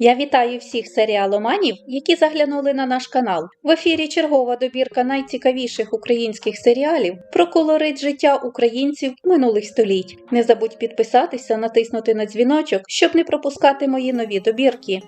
Я вітаю всіх серіаломанів, які заглянули на наш канал. В ефірі чергова добірка найцікавіших українських серіалів про колорит життя українців минулих століть. Не забудь підписатися, натиснути на дзвіночок, щоб не пропускати мої нові добірки.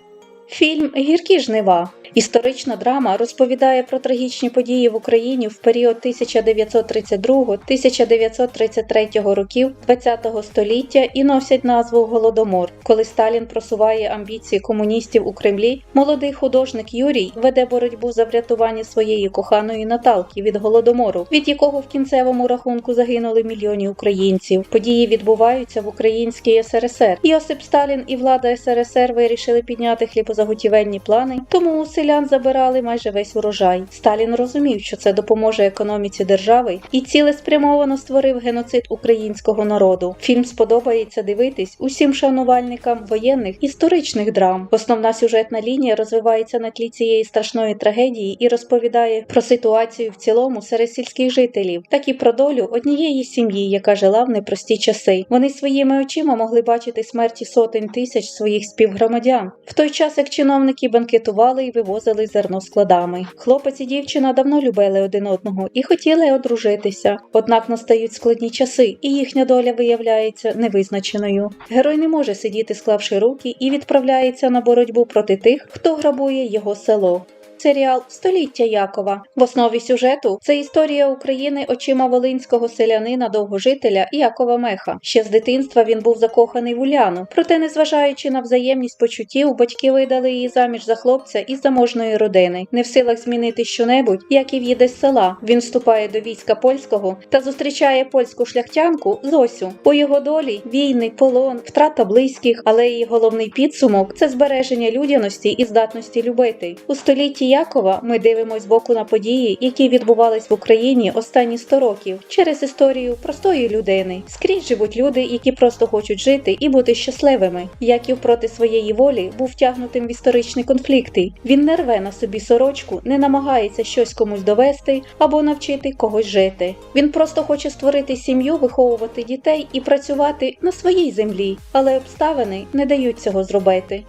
Фільм Гіркі жнива. Історична драма розповідає про трагічні події в Україні в період 1932-1933 років ХХ століття і носять назву Голодомор. Коли Сталін просуває амбіції комуністів у Кремлі, молодий художник Юрій веде боротьбу за врятування своєї коханої Наталки від голодомору, від якого в кінцевому рахунку загинули мільйони українців. Події відбуваються в Українській СРСР. Йосип Сталін і влада СРСР вирішили підняти хлібозаготівельні плани, тому у селян забирали майже весь урожай. Сталін розумів, що це допоможе економіці держави, і цілеспрямовано створив геноцид українського народу. Фільм сподобається дивитись усім шанувальникам воєнних історичних драм. Основна сюжетна лінія розвивається на тлі цієї страшної трагедії і розповідає про ситуацію в цілому серед сільських жителів, так і про долю однієї сім'ї, яка жила в непрості часи. Вони своїми очима могли бачити смерті сотень тисяч своїх співгромадян, в той час як чиновники банкетували і вивозили зерно складами. Хлопець і дівчина давно любили один одного і хотіли одружитися. Однак настають складні часи, і їхня доля виявляється невизначеною. Герой не може сидіти, склавши руки, і відправляється на боротьбу проти тих, хто грабує його село. Серіал Століття Якова в основі сюжету це історія України очима волинського селянина довгожителя Якова Меха. Ще з дитинства він був закоханий в Уляну. Проте, незважаючи на взаємність почуттів, батьки видали її заміж за хлопця із заможної родини. Не в силах змінити щонебудь, Яків їде з села. Він вступає до війська польського та зустрічає польську шляхтянку Зосю. У його долі війни, полон, втрата близьких, але її головний підсумок це збереження людяності і здатності любити. У столітті Якова ми дивимося боку на події, які відбувались в Україні останні 100 років через історію простої людини. Скрізь живуть люди, які просто хочуть жити і бути щасливими. Яків проти своєї волі був втягнутим в історичні конфлікти. Він не рве на собі сорочку, не намагається щось комусь довести або навчити когось жити. Він просто хоче створити сім'ю, виховувати дітей і працювати на своїй землі, але обставини не дають цього зробити.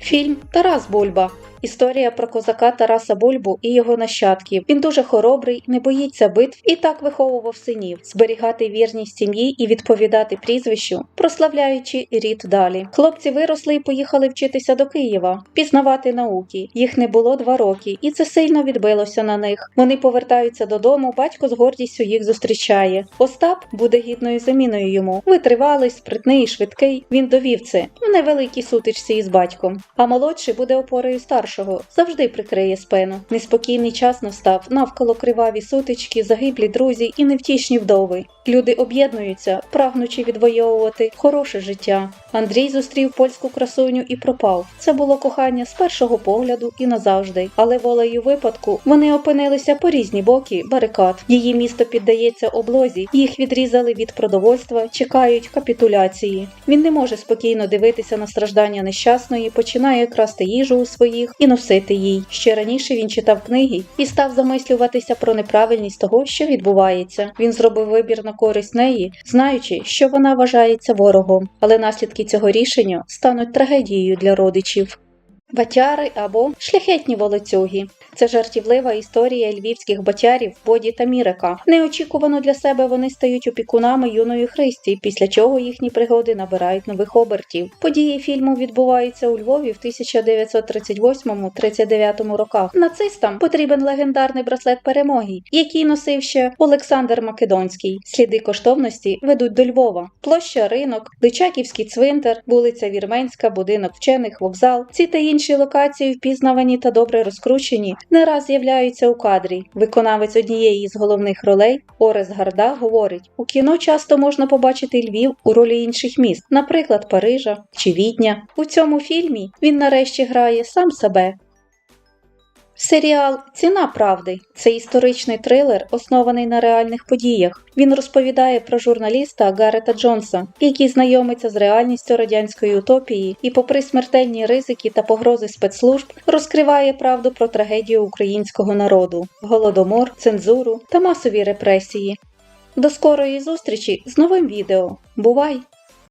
Фільм Тарас Бульба. Історія про козака Тараса Бульбу і його нащадків. Він дуже хоробрий, не боїться битв і так виховував синів, зберігати вірність сім'ї і відповідати прізвищу, прославляючи рід далі. Хлопці виросли і поїхали вчитися до Києва, пізнавати науки. Їх не було два роки, і це сильно відбилося на них. Вони повертаються додому. Батько з гордістю їх зустрічає. Остап буде гідною заміною йому. Витривалий, спритний, швидкий. Він довів це в невеликій сутичці із батьком. А молодший буде опорою старшого, завжди прикриє спину. Неспокійний час настав навколо криваві сутички, загиблі друзі і невтішні вдови. Люди об'єднуються, прагнучи відвоювати хороше життя. Андрій зустрів польську красуню і пропав. Це було кохання з першого погляду і назавжди. Але волею випадку вони опинилися по різні боки барикад. Її місто піддається облозі, їх відрізали від продовольства, чекають капітуляції. Він не може спокійно дивитися на страждання нещасної, починає красти їжу у своїх і носити їй. Ще раніше він читав книги і став замислюватися про неправильність того, що відбувається. Він зробив вибір на користь неї, знаючи, що вона вважається ворогом, але наслідки цього рішення стануть трагедією для родичів. Батяри або шляхетні волоцюги. Це жартівлива історія львівських батярів Боді та Мірика. Неочікувано для себе вони стають опікунами юної Христі, після чого їхні пригоди набирають нових обертів. Події фільму відбуваються у Львові в 1938-39 роках. Нацистам потрібен легендарний браслет перемоги, який носив ще Олександр Македонський. Сліди коштовності ведуть до Львова. Площа, ринок, Личаківський цвинтар, вулиця Вірменська, будинок вчених, вокзал. Ці та інші локації впізнавані та добре розкручені не раз з'являються у кадрі. Виконавець однієї з головних ролей Орес Гарда говорить: у кіно часто можна побачити Львів у ролі інших міст, наприклад, Парижа чи Відня. У цьому фільмі він нарешті грає сам себе. Серіал Ціна правди це історичний трилер, оснований на реальних подіях. Він розповідає про журналіста Гарета Джонса, який знайомиться з реальністю радянської утопії і, попри смертельні ризики та погрози спецслужб, розкриває правду про трагедію українського народу, голодомор, цензуру та масові репресії. До скорої зустрічі з новим відео. Бувай!